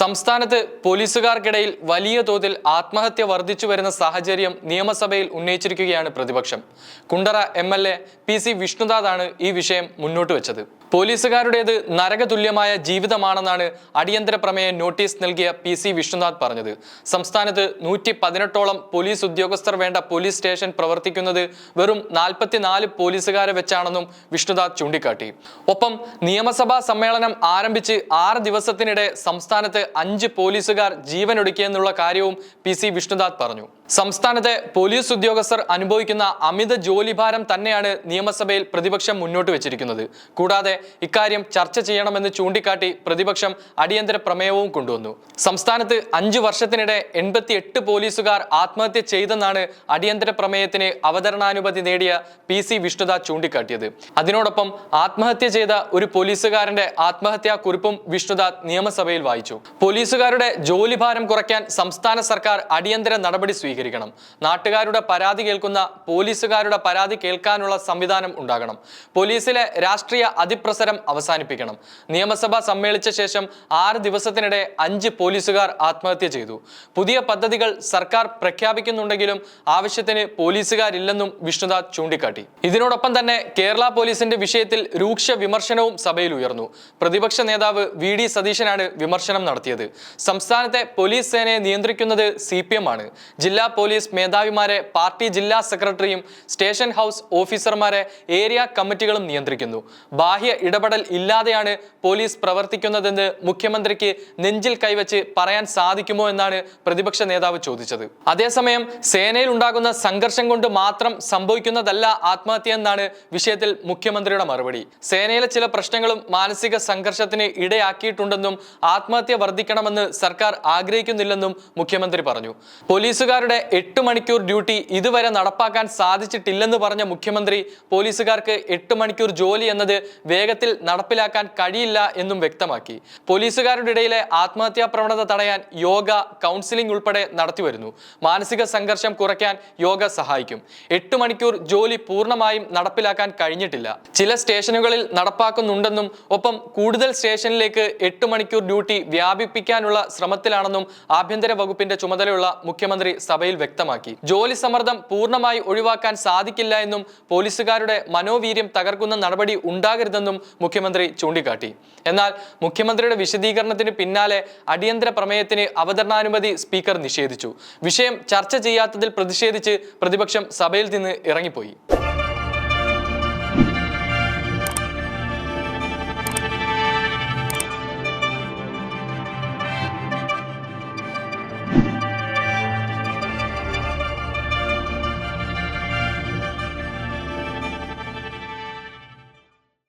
സംസ്ഥാനത്ത് പോലീസുകാർക്കിടയിൽ വലിയ തോതിൽ ആത്മഹത്യ വർദ്ധിച്ചു വരുന്ന സാഹചര്യം നിയമസഭയിൽ ഉന്നയിച്ചിരിക്കുകയാണ് പ്രതിപക്ഷം. Kundara M L A P C വിഷ്ണുദാദാണ് ഈ വിഷയം മുന്നോട്ട് വെച്ചത്. പോലീസുകാരുടേത് നരകതുല്യമായ ജീവിതമാണെന്നാണ് അടിയന്തര പ്രമേയ നോട്ടീസ് നൽകിയ പി സി വിഷ്ണുനാഥ് പറഞ്ഞത്. സംസ്ഥാനത്ത് നൂറ്റി പതിനെട്ടോളം പോലീസ് ഉദ്യോഗസ്ഥർ വേണ്ട പോലീസ് സ്റ്റേഷൻ പ്രവർത്തിക്കുന്നത് വെറും നാൽപ്പത്തിനാല് പോലീസുകാരെ വെച്ചാണെന്നും വിഷ്ണുനാഥ് ചൂണ്ടിക്കാട്ടി. ഒപ്പം നിയമസഭാ സമ്മേളനം ആരംഭിച്ച് ആറ് ദിവസത്തിനിടെ സംസ്ഥാനത്ത് അഞ്ച് പോലീസുകാർ ജീവനൊടുക്കിയെന്നുള്ള കാര്യവും പി സി വിഷ്ണുനാഥ് പറഞ്ഞു. സംസ്ഥാനത്തെ പോലീസ് ഉദ്യോഗസ്ഥർ അനുഭവിക്കുന്ന അമിത ജോലിഭാരം തന്നെയാണ് നിയമസഭയിൽ പ്രതിപക്ഷം മുന്നോട്ട് വെച്ചിരിക്കുന്നത്. കൂടാതെ ഇക്കാര്യം ചർച്ച ചെയ്യണമെന്ന് ചൂണ്ടിക്കാട്ടി പ്രതിപക്ഷം അടിയന്തര പ്രമേയവും കൊണ്ടുവന്നു. സംസ്ഥാനത്ത് അഞ്ചു വർഷത്തിനിടെ എൺപത്തി എട്ട് പോലീസുകാർ ആത്മഹത്യ ചെയ്തെന്നാണ് അടിയന്തര പ്രമേയത്തിന് അവതരണാനുമതി നേടിയ പി സി വിഷ്ണുദാസ് ചൂണ്ടിക്കാട്ടിയത്. അതിനോടൊപ്പം ആത്മഹത്യ ചെയ്ത ഒരു പോലീസുകാരന്റെ ആത്മഹത്യാ കുറിപ്പും വിഷ്ണുദാസ് നിയമസഭയിൽ വായിച്ചു. പോലീസുകാരുടെ ജോലിഭാരം കുറയ്ക്കാൻ സംസ്ഥാന സർക്കാർ അടിയന്തര നടപടി സ്വീകരിക്കണം. നാട്ടുകാരുടെ പരാതി കേൾക്കുന്ന പോലീസുകാരുടെ പരാതി കേൾക്കാനുള്ള സംവിധാനം ഉണ്ടാകണം. പോലീസിലെ രാഷ്ട്രീയ അതിപ്രസരം അവസാനിപ്പിക്കണം. നിയമസഭ സമ്മേളിച്ച ശേഷം ആറ് ദിവസത്തിനിടെ അഞ്ച് പോലീസുകാർ ആത്മഹത്യ ചെയ്തു. പുതിയ പദ്ധതികൾ സർക്കാർ പ്രഖ്യാപിക്കുന്നുണ്ടെങ്കിലും ആവശ്യത്തിന് പോലീസുകാരില്ലെന്നും വിഷ്ണുദാസ് ചൂണ്ടിക്കാട്ടി. ഇതിനോടൊപ്പം തന്നെ കേരള പോലീസിന്റെ വിഷയത്തിൽ രൂക്ഷ വിമർശനവും സഭയിൽ ഉയർന്നു. പ്രതിപക്ഷ നേതാവ് വി ഡി സതീശനാണ് വിമർശനം നടത്തിയത്. സംസ്ഥാനത്തെ പോലീസ് സേനയെ നിയന്ത്രിക്കുന്നത് സി പി എം ആണ്. ജില്ലാ പോലീസ് മേധാവിമാരെ പാർട്ടി ജില്ലാ സെക്രട്ടറിയും സ്റ്റേഷൻ ഹൗസ് ഓഫീസർമാരെ ഏരിയ കമ്മിറ്റികളും നിയന്ത്രിക്കുന്നു. ബാഹ്യ ഇടപെടൽ ഇല്ലാതെയാണ് പോലീസ് പ്രവർത്തിക്കുന്നതെന്ന് മുഖ്യമന്ത്രിക്ക് നെഞ്ചിൽ കൈവച്ച് പറയാൻ സാധിക്കുമോ എന്നാണ് പ്രതിപക്ഷ നേതാവ് ചോദിച്ചത്. അതേസമയം സേനയിൽ ഉണ്ടാകുന്ന സംഘർഷം കൊണ്ട് മാത്രം സംഭവിക്കുന്നതല്ല ആത്മഹത്യ എന്നാണ് വിഷയത്തിൽ മുഖ്യമന്ത്രിയുടെ മറുപടി. സേനയിലെ ചില പ്രശ്നങ്ങളും മാനസിക സംഘർഷത്തിന് ഇടയാക്കിയിട്ടുണ്ടെന്നും ആത്മഹത്യ വർദ്ധിക്കണമെന്ന് സർക്കാർ ആഗ്രഹിക്കുന്നില്ലെന്നും മുഖ്യമന്ത്രി പറഞ്ഞു. പോലീസുകാരുടെ എട്ട് മണിക്കൂർ ഡ്യൂട്ടി ഇതുവരെ നടപ്പാക്കാൻ സാധിച്ചിട്ടില്ലെന്ന് പറഞ്ഞ മുഖ്യമന്ത്രി പോലീസുകാർക്ക് എട്ട് മണിക്കൂർ ജോലി എന്നത് വേഗത്തിൽ നടപ്പിലാക്കാൻ കഴിയില്ല എന്നും വ്യക്തമാക്കി. പോലീസുകാരുടെ ഇടയിലെ ആത്മഹത്യാ പ്രവണത തടയാൻ യോഗ കൗൺസിലിംഗ് ഉൾപ്പെടെ നടത്തിവരുന്നു. മാനസിക സംഘർഷം കുറയ്ക്കാൻ യോഗ സഹായിക്കും. എട്ട് മണിക്കൂർ ജോലി പൂർണമായും നടപ്പിലാക്കാൻ കഴിഞ്ഞിട്ടില്ല. ചില സ്റ്റേഷനുകളിൽ നടപ്പാക്കുന്നുണ്ടെന്നും ഒപ്പം കൂടുതൽ സ്റ്റേഷനിലേക്ക് എട്ട് മണിക്കൂർ ഡ്യൂട്ടി വ്യാപിപ്പിക്കാനുള്ള ശ്രമത്തിലാണെന്നും ആഭ്യന്തര വകുപ്പിന്റെ ചുമതലയുള്ള മുഖ്യമന്ത്രി സഭയിൽ വ്യക്തമാക്കി. ജോലി സമ്മർദ്ദം പൂർണമായി ഒഴിവാക്കാൻ സാധിക്കില്ല എന്നും പോലീസുകാരുടെ മനോവീര്യം തകർക്കുന്ന നടപടി ഉണ്ടാകരുതെന്നും മുഖ്യമന്ത്രി ചൂണ്ടിക്കാട്ടി. എന്നാൽ മുഖ്യമന്ത്രിയുടെ വിശദീകരണത്തിന് പിന്നാലെ അടിയന്തര പ്രമേയത്തിന് അവതരണാനുമതി സ്പീക്കർ നിഷേധിച്ചു. വിഷയം ചർച്ച ചെയ്യാത്തതിൽ പ്രതിഷേധിച്ച് പ്രതിപക്ഷം സഭയിൽ നിന്ന് ഇറങ്ങിപ്പോയി.